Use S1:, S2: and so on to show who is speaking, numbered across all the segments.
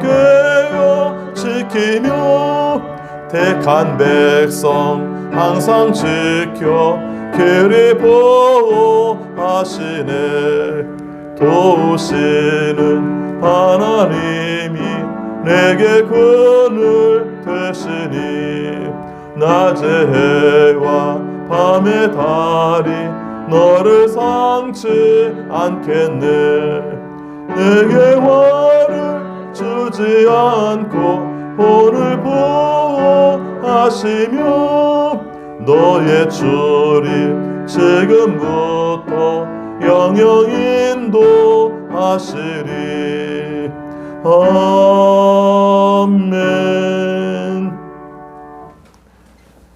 S1: 깨어 지키며 택한 백성 항상 지켜 그리 보호하시네. 도우시는 하나님이 내게 그늘 되시니 낮의 해와 밤의 달이 너를 상치 않겠네. 내게 화를 주지 않고 오늘 보호하시며 너의 주님 지금부터 영영 인도하시리 아멘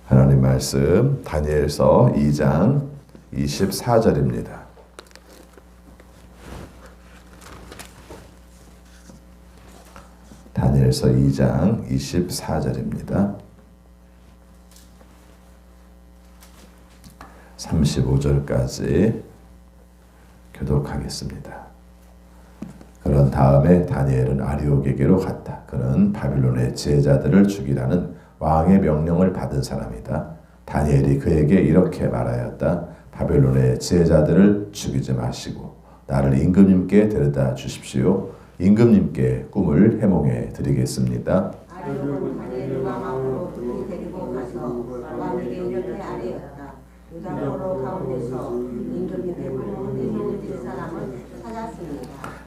S2: 하나님 말씀 다니엘서 2장 24절입니다. 다니엘서 2장 24절입니다. 35절까지 교독하겠습니다. 그런 다음에 다니엘은 아리옥에게로 갔다. 그는 바빌론의 제자들을 죽이라는 왕의 명령을 받은 사람이다. 다니엘이 그에게 이렇게 말하였다. 바벨론의 제자들을 죽이지 마시고 나를 임금님께 데려다 주십시오. 임금님께 꿈을 해몽해 드리겠습니다.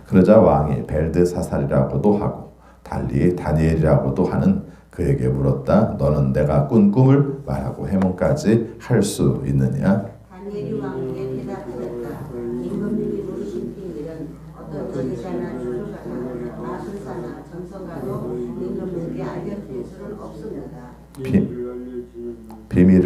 S2: 그러자 왕이 벨드사살이라고도 하고 달리 다니엘이라고도 하는 그에게 물었다. 너는 내가 꾼 꿈을 말하고 해몽까지 할 수 있느냐?
S3: 다니엘이 왕에게 대답하였다. 임금님이 물으신 비밀은 어떤 전의자나 주술가나 마술사나 점성가도 임금님께 알려드릴 수는 없습니다.
S2: 비,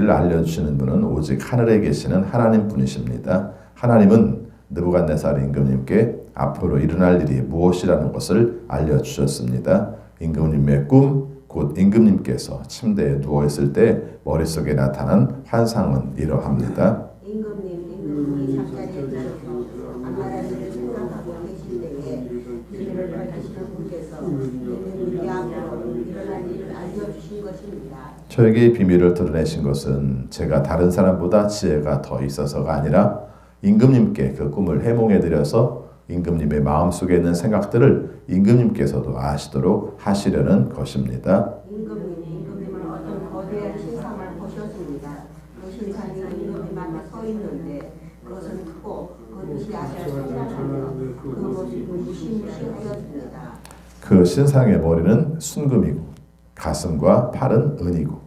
S2: 비밀을 알려주시는 분은 오직 하늘에 계시는 하나님 분이십니다. 하나님은 느부갓네살 임금님께 앞으로 일어날 일이 무엇이라는 것을 알려주셨습니다. 임금님의 꿈, 곧 임금님께서 침대에 누워 있을 때 머릿속에 나타난 환상은 이러합니다.
S3: 임금님, 임금님이 잠자리에 드셔서 안마다리를 생각하고 계실 때에 비밀을 밝히시는 분께서 임금님께 앞으로 일어날 일을 알려주신 것입니다.
S2: 저에게 비밀을 드러내신 것은 제가 다른 사람보다 지혜가 더 있어서가 아니라 임금님께 그 꿈을 해몽해 드려서 임금님의 마음속에 있는 생각들을 임금님께서도 아시도록 하시려는 것입니다.
S3: 임금님, 임금님은 어떤 거대한 신상을 보셨습니다. 그 신상이 임금님 앞에 서 있는데 그것은 크고 그 빛이 아주 찬란하며 그 모습은 무시무시하였습니다.
S2: 그 신상의 머리는 순금이고 가슴과 팔은 은이고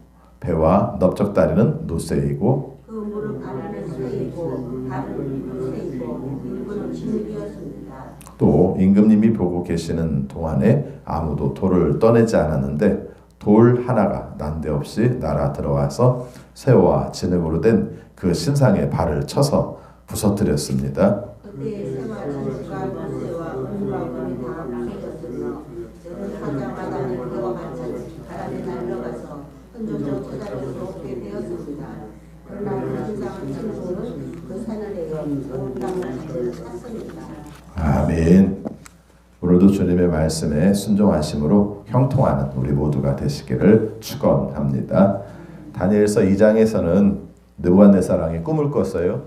S2: 배와 넓적다리는 노쇠이고
S3: 그 무릎 하나는 쇠이고 발은 쇠이고 일부는 진흙이었습니다.
S2: 또 임금님이 보고 계시는 동안에 아무도 돌을 떠내지 않았는데 돌 하나가 난데없이 날아 들어와서 새와 진흙으로 된 그 신상의 발을 쳐서 부서뜨렸습니다.
S3: 그때 새와 진흙과 물새와 은과 금이 다 부서졌으며 저는 사자와 온 땅을 찾습니다.
S2: 아멘. 오늘도 주님의 말씀에 순종하심으로 형통하는 우리 모두가 되시기를 축원합니다. 다니엘서 2장에서는 느부갓네살 왕이 꿈을 꿨어요.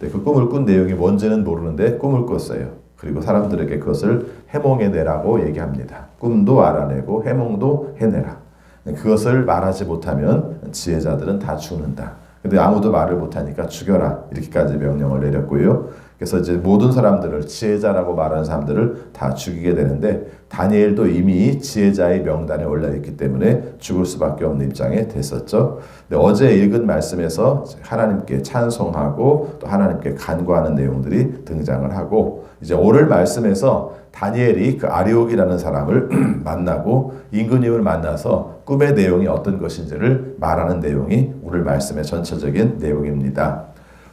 S2: 그 꿈을 꾼 내용이 뭔지는 모르는데 꿈을 꿨어요. 그리고 사람들에게 그것을 해몽해내라고 얘기합니다. 꿈도 알아내고 해몽도 해내라. 그것을 말하지 못하면 지혜자들은 다 죽는다. 근데 아무도 말을 못하니까 죽여라 이렇게까지 명령을 내렸고요. 그래서 이제 모든 사람들을 지혜자라고 말하는 사람들을 다 죽이게 되는데 다니엘도 이미 지혜자의 명단에 올라 있기 때문에 죽을 수밖에 없는 입장에 됐었죠. 근데 어제 읽은 말씀에서 하나님께 찬송하고 또 하나님께 간구하는 내용들이 등장을 하고 이제 오늘 말씀에서 다니엘이 그 아리옥이라는 사람을 만나고 임금님을 만나서 꿈의 내용이 어떤 것인지를 말하는 내용이 오늘 말씀의 전체적인 내용입니다.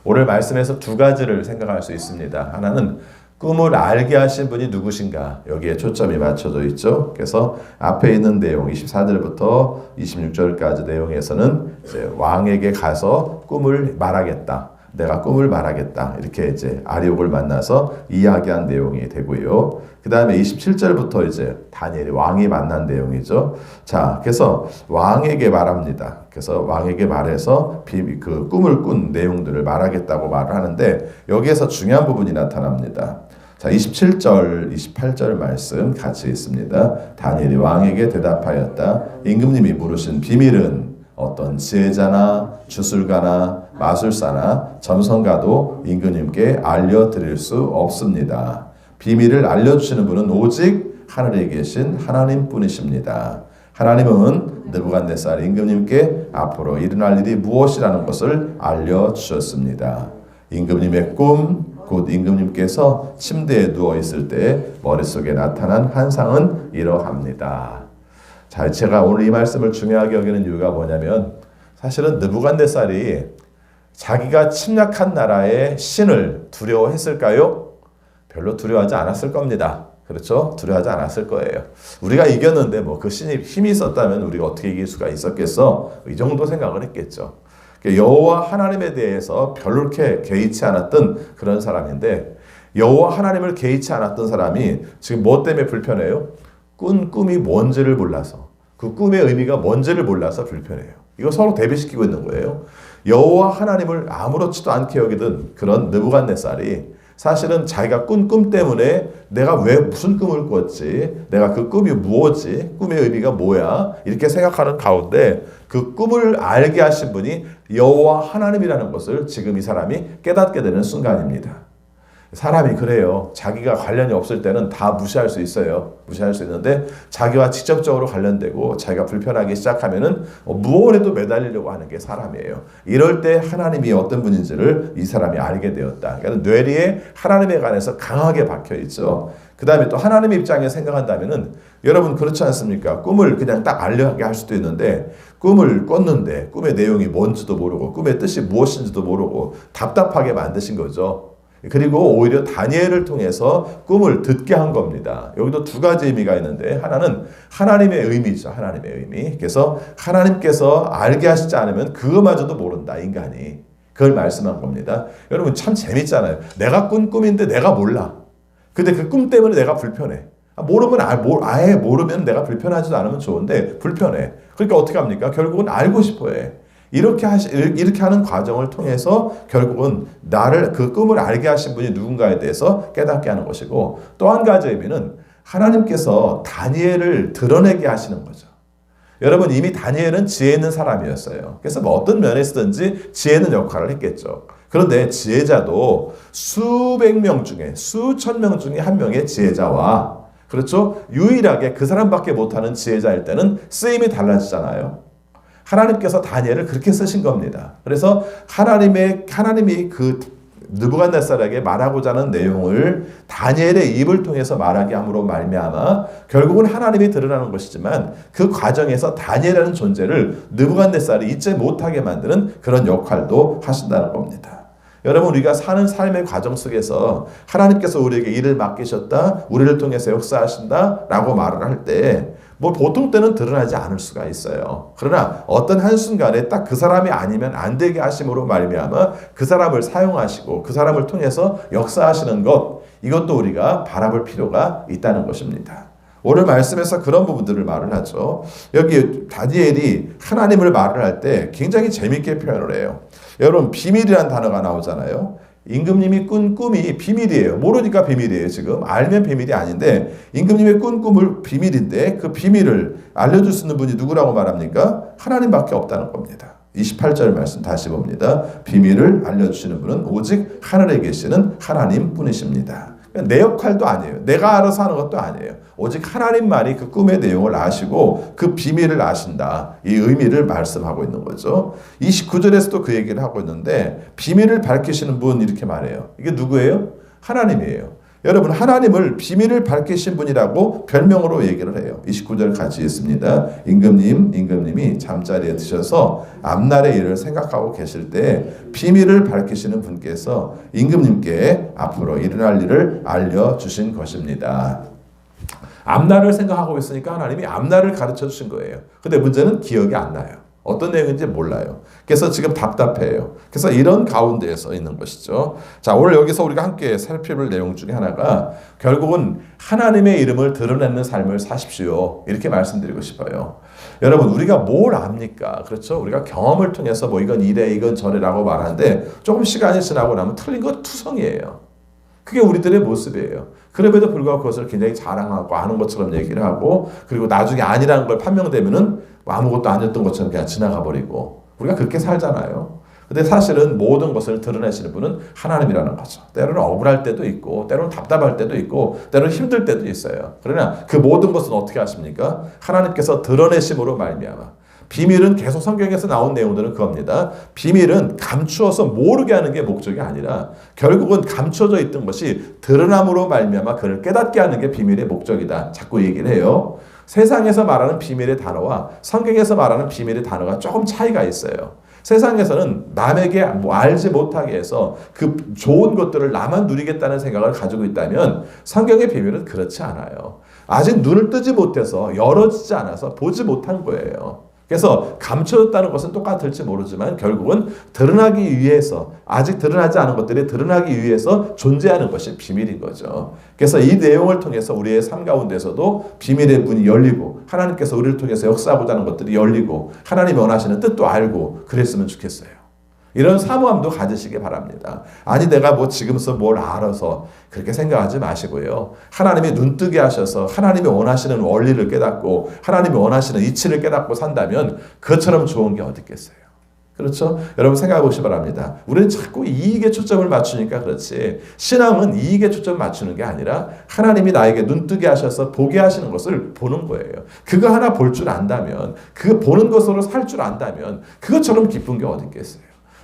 S2: 오늘 말씀에서 두 가지를 생각할 수 있습니다. 하나는 꿈을 알게 하신 분이 누구신가 여기에 초점이 맞춰져 있죠. 그래서 앞에 있는 내용 24절부터 26절까지 내용에서는 왕에게 가서 꿈을 말하겠다. 내가 꿈을 말하겠다. 이렇게 이제 아리옥을 만나서 이야기한 내용이 되고요. 그 다음에 27절부터 이제 다니엘이 왕이 만난 내용이죠. 자, 그래서 왕에게 말합니다. 그래서 왕에게 말해서 비, 그 꿈을 꾼 내용들을 말하겠다고 말을 하는데 여기에서 중요한 부분이 나타납니다. 자, 27절, 28절 말씀 같이 있습니다. 다니엘이 왕에게 대답하였다. 임금님이 물으신 비밀은 어떤 지혜자나 주술가나 마술사나 점성가도 임금님께 알려드릴 수 없습니다. 비밀을 알려주시는 분은 오직 하늘에 계신 하나님 뿐이십니다. 하나님은 느부갓네살 임금님께 앞으로 일어날 일이 무엇이라는 것을 알려주셨습니다. 임금님의 꿈, 곧 임금님께서 침대에 누워 있을 때 머릿속에 나타난 환상은 이러합니다. 자, 제가 오늘 이 말씀을 중요하게 여기는 이유가 뭐냐면 사실은 느부갓네살이 자기가 침략한 나라의 신을 두려워했을까요? 별로 두려워하지 않았을 겁니다. 그렇죠? 두려워하지 않았을 거예요. 우리가 이겼는데 뭐 그 신이 힘이 있었다면 우리가 어떻게 이길 수가 있었겠어? 이 정도 생각을 했겠죠. 여호와 하나님에 대해서 별로 이렇게 개의치 않았던 그런 사람인데 여호와 하나님을 개의치 않았던 사람이 지금 뭐 때문에 불편해요? 꾼 꿈이 뭔지를 몰라서 그 꿈의 의미가 뭔지를 몰라서 불편해요. 이거 서로 대비시키고 있는 거예요. 여호와 하나님을 아무렇지도 않게 여기던 그런 느부갓네살이 사실은 자기가 꾼 꿈 때문에 내가 왜 무슨 꿈을 꿨지? 내가 그 꿈이 무엇지? 꿈의 의미가 뭐야? 이렇게 생각하는 가운데 그 꿈을 알게 하신 분이 여호와 하나님이라는 것을 지금 이 사람이 깨닫게 되는 순간입니다. 사람이 그래요. 자기가 관련이 없을 때는 다 무시할 수 있어요. 무시할 수 있는데 자기와 직접적으로 관련되고 자기가 불편하기 시작하면은 무언에도 매달리려고 하는 게 사람이에요. 이럴 때 하나님이 어떤 분인지를 이 사람이 알게 되었다. 그러니까 뇌리에 하나님에 관해서 강하게 박혀 있죠. 그 다음에 또 하나님 입장에 생각한다면은 여러분 그렇지 않습니까? 꿈을 그냥 딱 알려하게 할 수도 있는데 꿈을 꿨는데 꿈의 내용이 뭔지도 모르고 꿈의 뜻이 무엇인지도 모르고 답답하게 만드신 거죠. 그리고 오히려 다니엘을 통해서 꿈을 듣게 한 겁니다. 여기도 두 가지 의미가 있는데 하나는 하나님의 의미죠. 하나님의 의미. 그래서 하나님께서 알게 하시지 않으면 그거마저도 모른다 인간이. 그걸 말씀한 겁니다. 여러분 참 재밌잖아요. 내가 꾼 꿈인데 내가 몰라. 근데 그 꿈 때문에 내가 불편해. 모르면 아예 모르면 내가 불편하지도 않으면 좋은데 불편해. 그러니까 어떻게 합니까? 결국은 알고 싶어해. 이렇게 하시, 이렇게 하는 과정을 통해서 결국은 나를 그 꿈을 알게 하신 분이 누군가에 대해서 깨닫게 하는 것이고 또 한 가지 의미는 하나님께서 다니엘을 드러내게 하시는 거죠. 여러분 이미 다니엘은 지혜 있는 사람이었어요. 그래서 뭐 어떤 면에서든지 지혜 있는 역할을 했겠죠. 그런데 지혜자도 수백 명 중에 수천 명 중에 한 명의 지혜자와 그렇죠? 유일하게 그 사람밖에 못하는 지혜자일 때는 쓰임이 달라지잖아요. 하나님께서 다니엘을 그렇게 쓰신 겁니다. 그래서 하나님의 하나님이 그 느부갓네살에게 말하고자 하는 내용을 다니엘의 입을 통해서 말하게 함으로 말미암아 결국은 하나님이 드러나는 것이지만 그 과정에서 다니엘이라는 존재를 느부갓네살이 잊지 못하게 만드는 그런 역할도 하신다는 겁니다. 여러분 우리가 사는 삶의 과정 속에서 하나님께서 우리에게 일을 맡기셨다, 우리를 통해서 역사하신다라고 말을 할 때 뭐 보통 때는 드러나지 않을 수가 있어요. 그러나 어떤 한순간에 딱 그 사람이 아니면 안 되게 하심으로 말미암아 그 사람을 사용하시고 그 사람을 통해서 역사하시는 것 이것도 우리가 바라볼 필요가 있다는 것입니다. 오늘 말씀에서 그런 부분들을 말을 하죠. 여기 다니엘이 하나님을 말을 할 때 굉장히 재밌게 표현을 해요. 여러분 비밀이란 단어가 나오잖아요. 임금님이 꾼 꿈이 비밀이에요. 모르니까 비밀이에요, 지금. 알면 비밀이 아닌데, 임금님의 꾼 꿈을 비밀인데, 그 비밀을 알려줄 수 있는 분이 누구라고 말합니까? 하나님밖에 없다는 겁니다. 28절 말씀 다시 봅니다. 비밀을 알려주시는 분은 오직 하늘에 계시는 하나님 뿐이십니다. 그러니까 내 역할도 아니에요. 내가 알아서 하는 것도 아니에요. 오직 하나님만이 그 꿈의 내용을 아시고 그 비밀을 아신다. 이 의미를 말씀하고 있는 거죠. 29절에서도 그 얘기를 하고 있는데 비밀을 밝히시는 분 이렇게 말해요. 이게 누구예요? 하나님이에요. 여러분 하나님을 비밀을 밝히신 분이라고 별명으로 얘기를 해요. 29절 같이 있습니다. 임금님, 임금님이 잠자리에 드셔서 앞날의 일을 생각하고 계실 때 비밀을 밝히시는 분께서 임금님께 앞으로 일어날 일을 알려 주신 것입니다. 앞날을 생각하고 있으니까 하나님이 앞날을 가르쳐 주신 거예요. 근데 문제는 기억이 안 나요. 어떤 내용인지 몰라요. 그래서 지금 답답해요. 그래서 이런 가운데에 서 있는 것이죠. 자, 오늘 여기서 우리가 함께 살펴볼 내용 중에 하나가 결국은 하나님의 이름을 드러내는 삶을 사십시오. 이렇게 말씀드리고 싶어요. 여러분, 우리가 뭘 압니까? 그렇죠? 우리가 경험을 통해서 뭐 이건 이래, 이건 저래라고 말하는데 조금 시간이 지나고 나면 틀린 거 투성이에요. 그게 우리들의 모습이에요. 그럼에도 불구하고 그것을 굉장히 자랑하고 아는 것처럼 얘기를 하고 그리고 나중에 아니라는 걸 판명되면은 뭐 아무것도 아니었던 것처럼 그냥 지나가 버리고 우리가 그렇게 살잖아요. 근데 사실은 모든 것을 드러내시는 분은 하나님이라는 거죠. 때로는 억울할 때도 있고, 때로는 답답할 때도 있고, 때로는 힘들 때도 있어요. 그러나 그 모든 것은 어떻게 하십니까? 하나님께서 드러내심으로 말미암아 비밀은 계속 성경에서 나온 내용들은 그겁니다. 비밀은 감추어서 모르게 하는 게 목적이 아니라 결국은 감춰져 있던 것이 드러남으로 말미암아 그를 깨닫게 하는 게 비밀의 목적이다. 자꾸 얘기를 해요. 세상에서 말하는 비밀의 단어와 성경에서 말하는 비밀의 단어가 조금 차이가 있어요. 세상에서는 남에게 뭐 알지 못하게 해서 그 좋은 것들을 나만 누리겠다는 생각을 가지고 있다면 성경의 비밀은 그렇지 않아요. 아직 눈을 뜨지 못해서 열어지지 않아서 보지 못한 거예요. 그래서 감춰졌다는 것은 똑같을지 모르지만 결국은 드러나기 위해서 아직 드러나지 않은 것들이 드러나기 위해서 존재하는 것이 비밀인 거죠. 그래서 이 내용을 통해서 우리의 삶 가운데서도 비밀의 문이 열리고 하나님께서 우리를 통해서 역사하고자 하는 것들이 열리고 하나님이 원하시는 뜻도 알고 그랬으면 좋겠어요. 이런 사모함도 가지시기 바랍니다. 아니 내가 뭐 지금서 뭘 알아서 그렇게 생각하지 마시고요. 하나님이 눈뜨게 하셔서 하나님이 원하시는 원리를 깨닫고 하나님이 원하시는 이치를 깨닫고 산다면 그것처럼 좋은 게 어디 있겠어요. 그렇죠? 여러분 생각해 보시 기 바랍니다. 우리는 자꾸 이익에 초점을 맞추니까 그렇지. 신앙은 이익에 초점 맞추는 게 아니라 하나님이 나에게 눈뜨게 하셔서 보게 하시는 것을 보는 거예요. 그거 하나 볼 줄 안다면, 그 보는 것으로 살 줄 안다면, 그것처럼 기쁜 게 어디 있겠어요.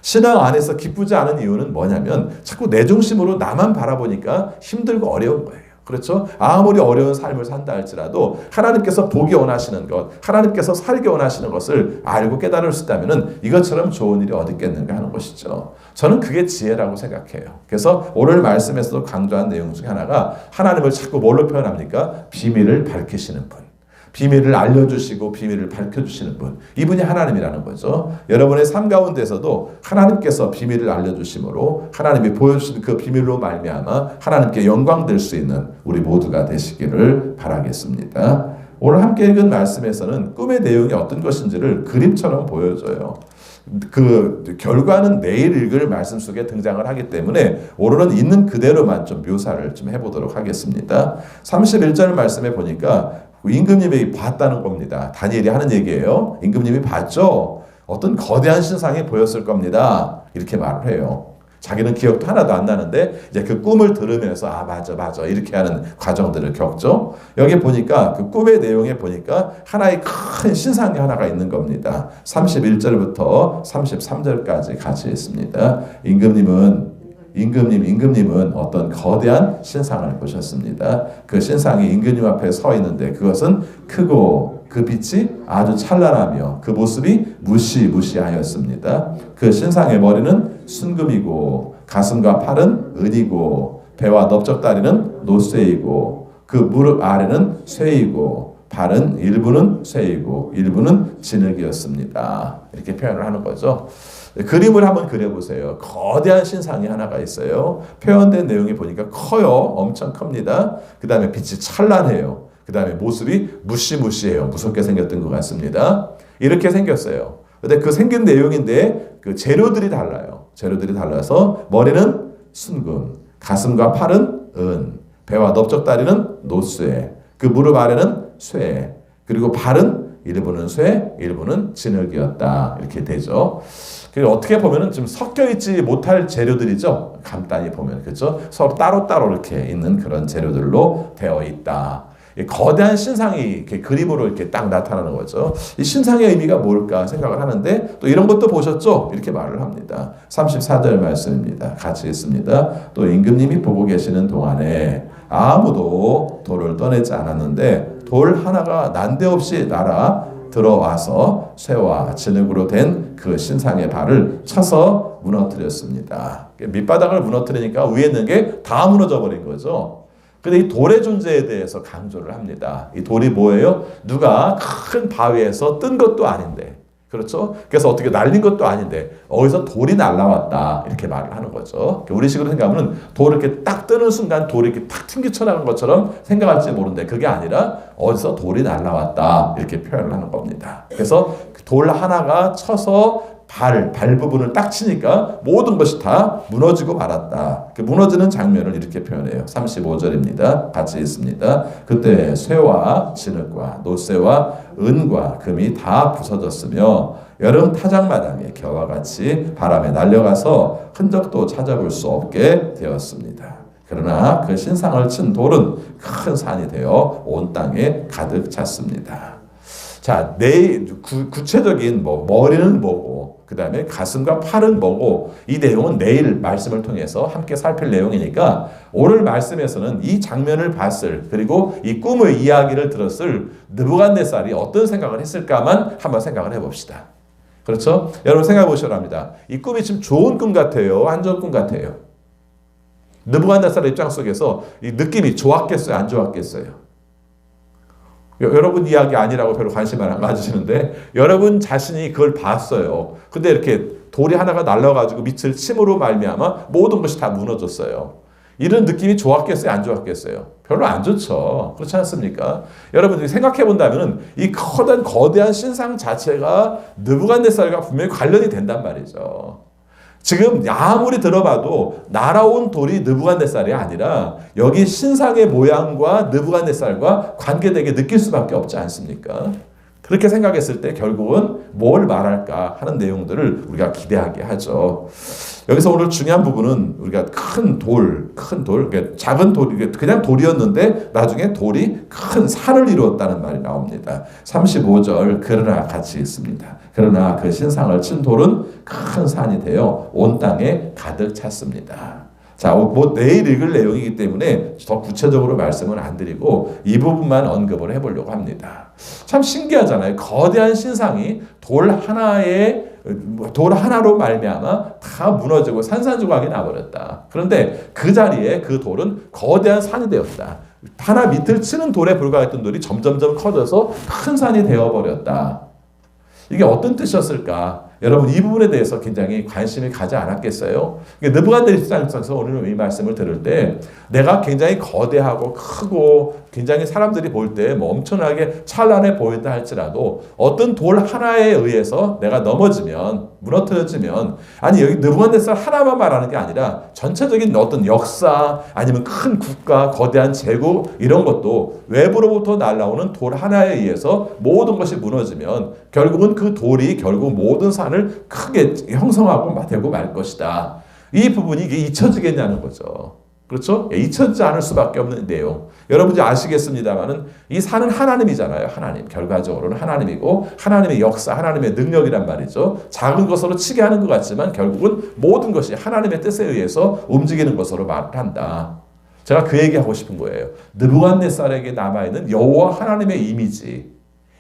S2: 신앙 안에서 기쁘지 않은 이유는 뭐냐면 자꾸 내 중심으로 나만 바라보니까 힘들고 어려운 거예요. 그렇죠? 아무리 어려운 삶을 산다 할지라도 하나님께서 보기 원하시는 것, 하나님께서 살기 원하시는 것을 알고 깨달을 수 있다면 이것처럼 좋은 일이 어디 있겠는가 하는 것이죠. 저는 그게 지혜라고 생각해요. 그래서 오늘 말씀에서도 강조한 내용 중에 하나가 하나님을 자꾸 뭘로 표현합니까? 비밀을 밝히시는 분. 비밀을 알려주시고 비밀을 밝혀주시는 분. 이분이 하나님이라는 거죠. 여러분의 삶 가운데서도 하나님께서 비밀을 알려주심으로 하나님이 보여주신 그 비밀로 말미암아 하나님께 영광 될 수 있는 우리 모두가 되시기를 바라겠습니다. 오늘 함께 읽은 말씀에서는 꿈의 내용이 어떤 것인지를 그림처럼 보여줘요. 그 결과는 내일 읽을 말씀 속에 등장을 하기 때문에 오늘은 있는 그대로만 좀 묘사를 좀 해보도록 하겠습니다. 31절 말씀에 보니까 임금님이 봤다는 겁니다. 다니엘이 하는 얘기예요. 임금님이 봤죠. 어떤 거대한 신상이 보였을 겁니다. 이렇게 말을 해요. 자기는 기억도 하나도 안 나는데 이제 그 꿈을 들으면서 아 맞아 맞아 이렇게 하는 과정들을 겪죠. 여기 보니까 그 꿈의 내용에 보니까 하나의 큰 신상이 하나가 있는 겁니다. 31절부터 33절까지 같이 있습니다. 임금님은 임금님, 임금님은 어떤 거대한 신상을 보셨습니다. 그 신상이 임금님 앞에 서 있는데 그것은 크고 그 빛이 아주 찬란하며 그 모습이 무시무시하였습니다. 그 신상의 머리는 순금이고 가슴과 팔은 은이고 배와 넓적다리는 노쇠이고 그 무릎 아래는 쇠이고 발은 일부는 쇠이고 일부는 진흙이었습니다. 이렇게 표현을 하는 거죠. 그림을 한번 그려보세요. 거대한 신상이 하나가 있어요. 표현된 내용이 보니까 커요. 엄청 큽니다. 그 다음에 빛이 찬란해요. 그 다음에 모습이 무시무시해요. 무섭게 생겼던 것 같습니다. 이렇게 생겼어요. 근데 그 생긴 내용인데 그 재료들이 달라요. 재료들이 달라서 머리는 순금, 가슴과 팔은 은, 배와 넓적다리는 노쇠, 그 무릎 아래는 쇠, 그리고 발은 일부는 쇠, 일부는 진흙이었다. 이렇게 되죠. 그리고 어떻게 보면은 좀 섞여 있지 못할 재료들이죠. 간단히 보면 그렇죠. 서로 따로 따로 이렇게 있는 그런 재료들로 되어 있다. 이 거대한 신상이 이렇게 그림으로 이렇게 딱 나타나는 거죠. 이 신상의 의미가 뭘까 생각을 하는데 또 이런 것도 보셨죠? 이렇게 말을 합니다. 34절 말씀입니다. 같이 읽습니다. 또 임금님이 보고 계시는 동안에 아무도 돌을 떠내지 않았는데 돌 하나가 난데없이 날아 들어와서 쇠와 진흙으로 된 그 신상의 발을 쳐서 무너뜨렸습니다. 밑바닥을 무너뜨리니까 위에 있는 게 다 무너져 버린 거죠. 근데 이 돌의 존재에 대해서 강조를 합니다. 이 돌이 뭐예요? 누가 큰 바위에서 뜬 것도 아닌데. 그렇죠? 그래서 어떻게 날린 것도 아닌데 어디서 돌이 날라왔다 이렇게 말을 하는 거죠. 우리 식으로 생각하면 돌 이렇게 딱 뜨는 순간 돌이 이렇게 탁 튕겨 나간 것처럼 생각할지 모르는데 그게 아니라 어디서 돌이 날라왔다 이렇게 표현을 하는 겁니다. 그래서 그돌 하나가 쳐서 발, 발 부분을 딱 치니까 모든 것이 다 무너지고 말았다. 그 무너지는 장면을 이렇게 표현해요. 35절입니다. 같이 읽습니다. 그때 쇠와 진흙과 노쇠와 은과 금이 다 부서졌으며 여름 타작마당에 겨와 같이 바람에 날려가서 흔적도 찾아볼 수 없게 되었습니다. 그러나 그 신상을 친 돌은 큰 산이 되어 온 땅에 가득 찼습니다. 자, 내 구, 구체적인 뭐 머리는 뭐고 그 다음에 가슴과 팔은 뭐고 이 내용은 내일 말씀을 통해서 함께 살필 내용이니까 오늘 말씀에서는 이 장면을 봤을 그리고 이 꿈의 이야기를 들었을 느부갓네살이 어떤 생각을 했을까만 한번 생각을 해 봅시다. 그렇죠? 여러분 생각해 보시라 합니다. 이 꿈이 지금 좋은 꿈 같아요, 안 좋은 꿈 같아요. 느부갓네살 입장 속에서 이 느낌이 좋았겠어요, 안 좋았겠어요? 여- 여러분 이야기 아니라고 별로 관심을 안 가지시는데 여러분 자신이 그걸 봤어요. 근데 이렇게 돌이 하나가 날라가지고 밑을 침으로 말미암아 모든 것이 다 무너졌어요. 이런 느낌이 좋았겠어요, 안 좋았겠어요? 별로 안 좋죠. 그렇지 않습니까? 여러분들이 생각해 본다면 이 커다란 거대한 신상 자체가 느부갓네살과 분명히 관련이 된단 말이죠. 지금 아무리 들어봐도 날아온 돌이 느부갓네살이 아니라 여기 신상의 모양과 느부갓네살과 관계되게 느낄 수밖에 없지 않습니까? 그렇게 생각했을 때 결국은 뭘 말할까 하는 내용들을 우리가 기대하게 하죠. 여기서 오늘 중요한 부분은 우리가 큰 돌, 큰 돌, 그러니까 작은 돌, 그냥 돌이었는데 나중에 돌이 큰 산을 이루었다는 말이 나옵니다. 35절 그러나 같이 있습니다. 그러나 그 신상을 친 돌은 큰 산이 되어 온 땅에 가득 찼습니다. 자, 뭐 내일 읽을 내용이기 때문에 더 구체적으로 말씀은 안 드리고 이 부분만 언급을 해보려고 합니다. 참 신기하잖아요. 거대한 신상이 돌 하나에 돌 하나로 말미암아 다 무너지고 산산조각이 나버렸다. 그런데 그 자리에 그 돌은 거대한 산이 되었다. 하나 밑을 치는 돌에 불과했던 돌이 점점점 커져서 큰 산이 되어버렸다. 이게 어떤 뜻이었을까? 여러분 이 부분에 대해서 굉장히 관심이 가지 않았겠어요? 느부갓네살 입장에서 오늘 이 말씀을 들을 때 내가 굉장히 거대하고 크고 굉장히 사람들이 볼 때 뭐 엄청나게 찬란해 보인다 할지라도 어떤 돌 하나에 의해서 내가 넘어지면 무너뜨려지면 아니 여기 느부갓네살 하나만 말하는 게 아니라 전체적인 어떤 역사 아니면 큰 국가 거대한 제국 이런 것도 외부로부터 날라오는 돌 하나에 의해서 모든 것이 무너지면 결국은 그 돌이 결국 모든 산을 크게 형성하고 되고 말 것이다. 이 부분이 이게 잊혀지겠냐는 거죠. 그렇죠? 예, 잊혀지지 않을 수밖에 없는 내용. 여러분이 아시겠습니다만은 이 산은 하나님이잖아요. 하나님. 결과적으로는 하나님이고 하나님의 역사, 하나님의 능력이란 말이죠. 작은 것으로 치게 하는 것 같지만 결국은 모든 것이 하나님의 뜻에 의해서 움직이는 것으로 말을 한다. 제가 그 얘기하고 싶은 거예요. 느부갓네살에게 남아 있는 여호와 하나님의 이미지.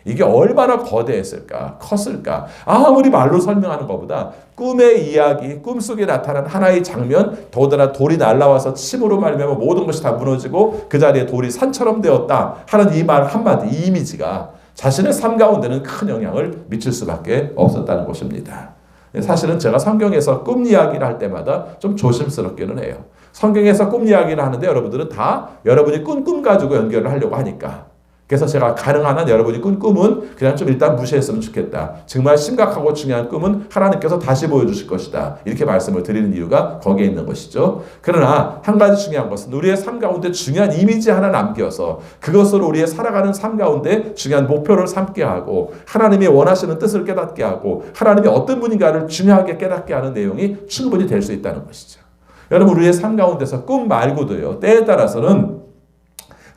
S2: 이게 얼마나 거대했을까, 컸을까. 아무리 말로 설명하는 것보다 꿈의 이야기, 꿈속에 나타난 하나의 장면, 더더나 돌이 날라와서 침으로 말미암아 모든 것이 다 무너지고 그 자리에 돌이 산처럼 되었다 하는 이 말 한마디, 이 이미지가 자신의 삶 가운데는 큰 영향을 미칠 수밖에 없었다는 것입니다. 사실은 제가 성경에서 꿈 이야기를 할 때마다 좀 조심스럽기는 해요. 성경에서 꿈 이야기를 하는데 여러분들은 다 여러분이 꾼꿈 가지고 연결을 하려고 하니까. 그래서 제가 가능한 한 여러분이 꾼 꿈은 그냥 좀 일단 무시했으면 좋겠다. 정말 심각하고 중요한 꿈은 하나님께서 다시 보여주실 것이다. 이렇게 말씀을 드리는 이유가 거기에 있는 것이죠. 그러나 한 가지 중요한 것은 우리의 삶 가운데 중요한 이미지 하나 남겨서 그것으로 우리의 살아가는 삶 가운데 중요한 목표를 삼게 하고 하나님이 원하시는 뜻을 깨닫게 하고 하나님이 어떤 분인가를 중요하게 깨닫게 하는 내용이 충분히 될 수 있다는 것이죠. 여러분 우리의 삶 가운데서 꿈 말고도요. 때에 따라서는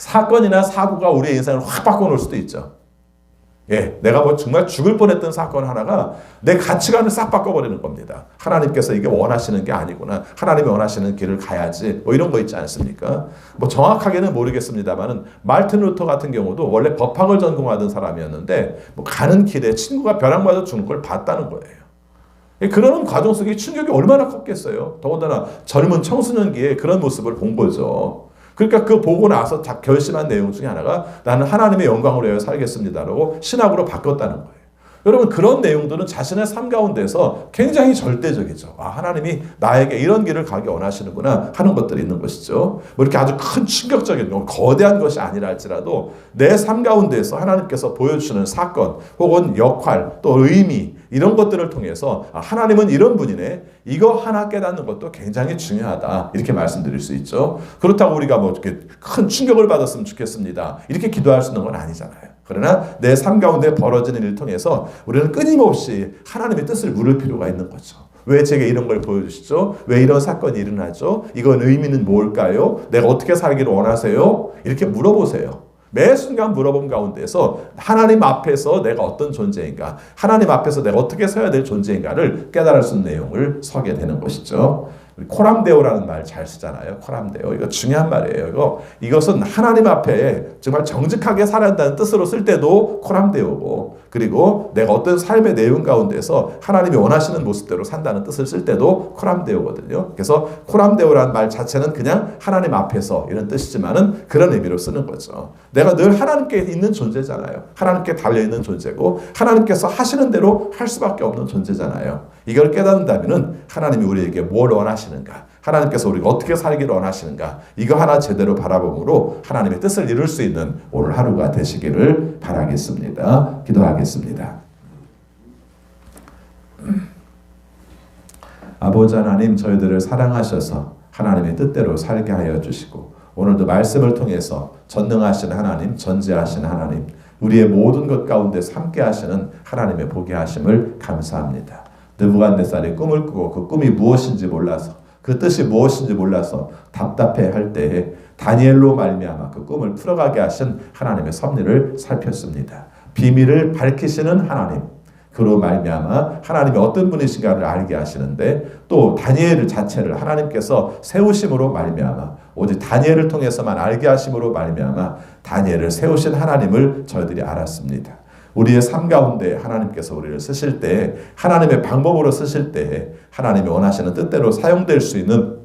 S2: 사건이나 사고가 우리의 인생을 확 바꿔놓을 수도 있죠. 예, 내가 뭐 정말 죽을 뻔했던 사건 하나가 내 가치관을 싹 바꿔버리는 겁니다. 하나님께서 이게 원하시는 게 아니구나. 하나님이 원하시는 길을 가야지. 뭐 이런 거 있지 않습니까? 뭐 정확하게는 모르겠습니다만은 말틴 루터 같은 경우도 원래 법학을 전공하던 사람이었는데 뭐 가는 길에 친구가 벼락 맞아 죽는 걸 봤다는 거예요. 예, 그러는 과정 속에 충격이 얼마나 컸겠어요. 더군다나 젊은 청소년기에 그런 모습을 본 거죠. 그러니까 그 보고 나서 다 결심한 내용 중에 하나가 나는 하나님의 영광을 위하여 살겠습니다라고 신학으로 바꿨다는 거예요. 여러분 그런 내용들은 자신의 삶 가운데서 굉장히 절대적이죠. 아 하나님이 나에게 이런 길을 가기 원하시는구나 하는 것들이 있는 것이죠. 뭐 이렇게 아주 큰 충격적인 뭐 거대한 것이 아니라 할지라도 내 삶 가운데서 하나님께서 보여주시는 사건 혹은 역할 또 의미 이런 것들을 통해서 아, 하나님은 이런 분이네. 이거 하나 깨닫는 것도 굉장히 중요하다. 이렇게 말씀드릴 수 있죠. 그렇다고 우리가 뭐 이렇게 큰 충격을 받았으면 좋겠습니다. 이렇게 기도할 수 있는 건 아니잖아요. 그러나 내 삶 가운데 벌어지는 일을 통해서 우리는 끊임없이 하나님의 뜻을 물을 필요가 있는 거죠. 왜 제게 이런 걸 보여주시죠? 왜 이런 사건이 일어나죠? 이건 의미는 뭘까요? 내가 어떻게 살기를 원하세요? 이렇게 물어보세요. 매 순간 물어본 가운데서 하나님 앞에서 내가 어떤 존재인가, 하나님 앞에서 내가 어떻게 서야 될 존재인가를 깨달을 수 있는 내용을 서게 되는 것이죠. 코람데오라는 말 잘 쓰잖아요. 코람데오. 이거 중요한 말이에요. 이거, 이것은 하나님 앞에 정말 정직하게 살아야 한다는 뜻으로 쓸 때도 코람데오고, 그리고 내가 어떤 삶의 내용 가운데서 하나님이 원하시는 모습대로 산다는 뜻을 쓸 때도 코람데오거든요. 그래서 코람데오라는 말 자체는 그냥 하나님 앞에서 이런 뜻이지만은 그런 의미로 쓰는 거죠. 내가 늘 하나님께 있는 존재잖아요. 하나님께 달려 있는 존재고, 하나님께서 하시는 대로 할 수밖에 없는 존재잖아요. 이걸 깨닫는다면은 하나님이 우리에게 뭘 원하시는가, 하나님께서 우리가 어떻게 살기를 원하시는가, 이거 하나 제대로 바라봄으로 하나님의 뜻을 이룰 수 있는 오늘 하루가 되시기를 바라겠습니다. 기도하겠습니다. 아버지 하나님 저희들을 사랑하셔서 하나님의 뜻대로 살게 하여 주시고 오늘도 말씀을 통해서 전능하신 하나님, 전지하신 하나님, 우리의 모든 것 가운데 함께 하시는 하나님의 보게 하심을 감사합니다. 느부갓네살이 꿈을 꾸고 그 꿈이 무엇인지 몰라서 그 뜻이 무엇인지 몰라서 답답해 할 때에 다니엘로 말미암아 그 꿈을 풀어가게 하신 하나님의 섭리를 살폈습니다. 비밀을 밝히시는 하나님, 그로 말미암아 하나님이 어떤 분이신가를 알게 하시는데 또 다니엘 자체를 하나님께서 세우심으로 말미암아 오직 다니엘을 통해서만 알게 하심으로 말미암아 다니엘을 세우신 하나님을 저희들이 알았습니다. 우리의 삶 가운데 하나님께서 우리를 쓰실 때 하나님의 방법으로 쓰실 때 하나님이 원하시는 뜻대로 사용될 수 있는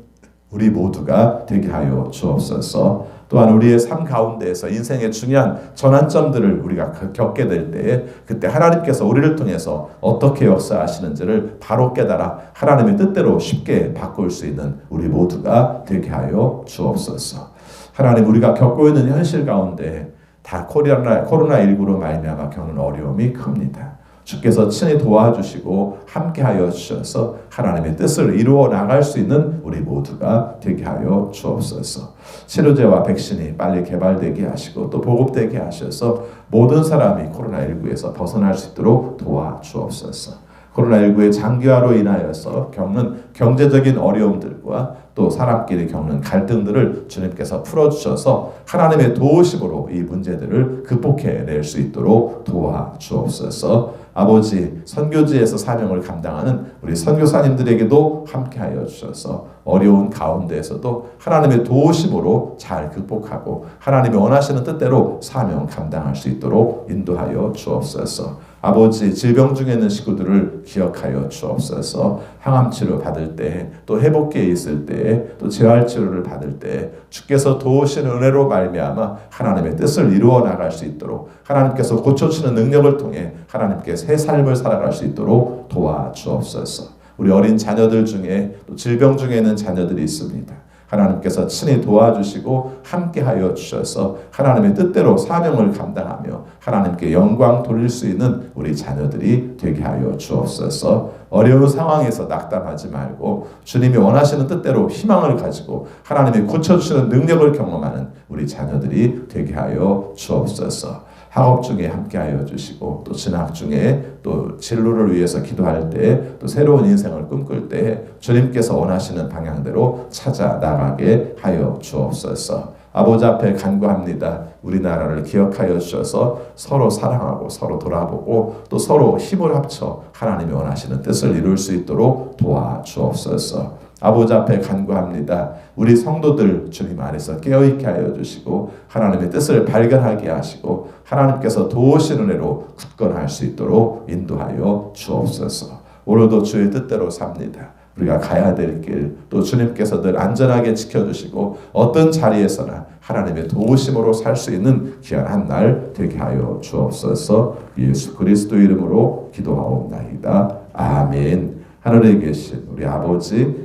S2: 우리 모두가 되게 하여 주옵소서. 또한 우리의 삶 가운데에서 인생의 중요한 전환점들을 우리가 겪게 될 때에 그때 하나님께서 우리를 통해서 어떻게 역사하시는지를 바로 깨달아 하나님의 뜻대로 쉽게 바꿀 수 있는 우리 모두가 되게 하여 주옵소서. 하나님 우리가 겪고 있는 현실 가운데 다 코로나 코로나 19로 말미암아 겪는 어려움이 큽니다. 주께서 친히 도와주시고 함께하여 주셔서 하나님의 뜻을 이루어 나갈 수 있는 우리 모두가 되게 하여 주옵소서. 치료제와 백신이 빨리 개발되게 하시고 또 보급되게 하셔서 모든 사람이 코로나19에서 벗어날 수 있도록 도와주옵소서. 코로나19의 장기화로 인하여서 겪는 경제적인 어려움들과 또 사람끼리 겪는 갈등들을 주님께서 풀어주셔서 하나님의 도우심으로 이 문제들을 극복해낼 수 있도록 도와주옵소서. 아버지 선교지에서 사명을 감당하는 우리 선교사님들에게도 함께하여 주셔서 어려운 가운데에서도 하나님의 도우심으로 잘 극복하고 하나님이 원하시는 뜻대로 사명 감당할 수 있도록 인도하여 주옵소서. 아버지 질병 중에 있는 식구들을 기억하여 주옵소서. 항암 치료 받을 때, 또 회복기에 있을 때, 또 재활 치료를 받을 때 주께서 도우시는 은혜로 말미암아 하나님의 뜻을 이루어 나갈 수 있도록 하나님께서 고쳐주시는 능력을 통해 하나님께 새 삶을 살아갈 수 있도록 도와 주옵소서. 우리 어린 자녀들 중에 또 질병 중에 있는 자녀들이 있습니다. 하나님께서 친히 도와주시고 함께하여 주셔서 하나님의 뜻대로 사명을 감당하며 하나님께 영광 돌릴 수 있는 우리 자녀들이 되게 하여 주옵소서. 어려운 상황에서 낙담하지 말고 주님이 원하시는 뜻대로 희망을 가지고 하나님이 고쳐주시는 능력을 경험하는 우리 자녀들이 되게 하여 주옵소서. 학업 중에 함께하여 주시고 또 진학 중에 또 진로를 위해서 기도할 때 또 새로운 인생을 꿈꿀 때 주님께서 원하시는 방향대로 찾아 나가게 하여 주옵소서. 아버지 앞에 간구합니다. 우리나라를 기억하여 주셔서 서로 사랑하고 서로 돌아보고 또 서로 힘을 합쳐 하나님이 원하시는 뜻을 이룰 수 있도록 도와주옵소서. 아버지 앞에 간구합니다. 우리 성도들 주님 안에서 깨어있게 하여 주시고 하나님의 뜻을 발견하게 하시고 하나님께서 도우시는 은혜로 굳건할 수 있도록 인도하여 주옵소서. 오늘도 주의 뜻대로 삽니다. 우리가 가야 될 길, 또 주님께서 늘 안전하게 지켜주시고 어떤 자리에서나 하나님의 도우심으로 살 수 있는 귀한 한날 되게 하여 주옵소서. 예수 그리스도 이름으로 기도하옵나이다. 아멘. 하늘에 계신 우리 아버지,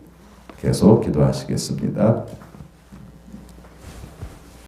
S2: 계속 기도하시겠습니다.